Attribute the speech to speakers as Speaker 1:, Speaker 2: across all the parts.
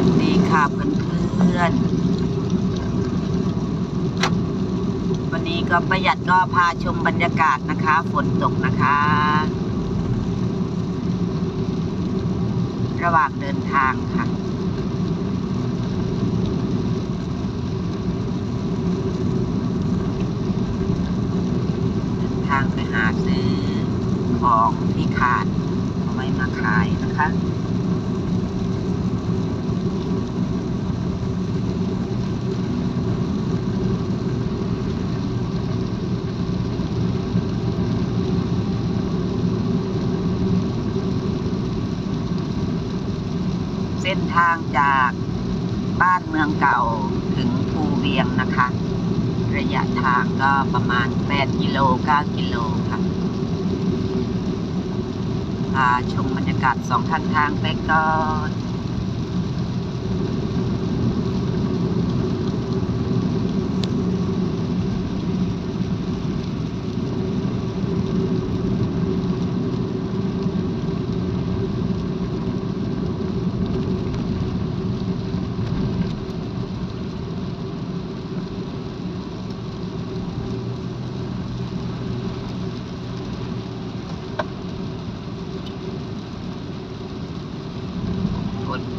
Speaker 1: วัสดีค่ะเพื่อนๆ วันนี้ก็ประหยัดก็พาชมบรรยากาศนะคะ ฝนตกนะคะ ระหว่างเดินทางค่ะทางไปหาซื้อของที่ขาดเอาไว้มาขายนะคะ เส้นทางจากบ้านเมืองเก่าถึงภูเวียงนะคะ ระยะทางก็ประมาณ 8 กิโล 9 กิโลค่ะพาชมบรรยากาศสองข้างทางไปก่อน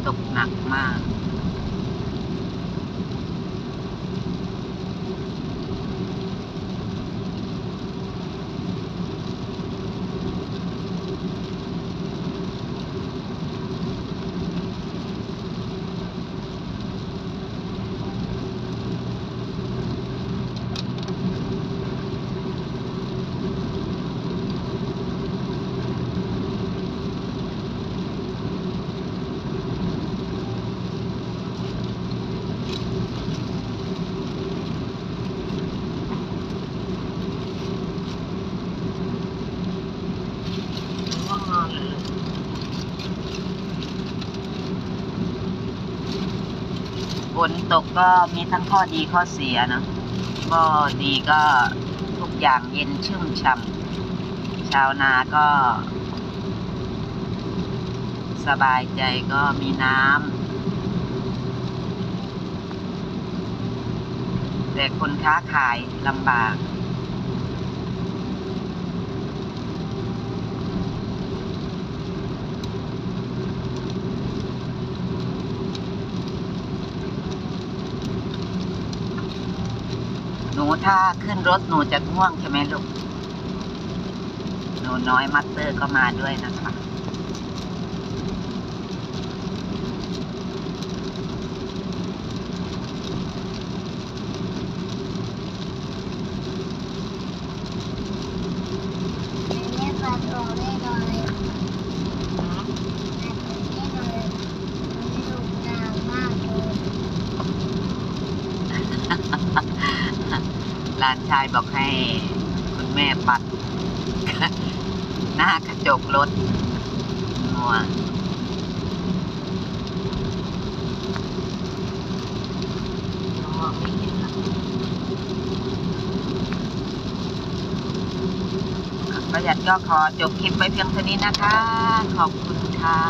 Speaker 1: ตกหนักมาก ฝนตกก็มีทั้งข้อดีข้อเสียเนะข้อดีก็ทุกอย่างเย็นชุ่มฉ่ำชาวนาก็ สบายใจก็มีน้ำแต่คนค้าขายลำบาก หนูถ้าขึ้นรถหนูจะง่วงใช่ไหมลูก หนูน้อยมัตเตอร์ก็มาด้วยนะคะ
Speaker 2: แม่ปลาทองได้ หน่อยปลาทองได้หน่อยมันดุดังมา
Speaker 1: นชายบอกให้คุณแม่ปัด หน้ากระจกรถงัวประหยัดก็ขอจบคลิปไว้เพียงเท่านี้นะคะ ขอบคุณค่ะ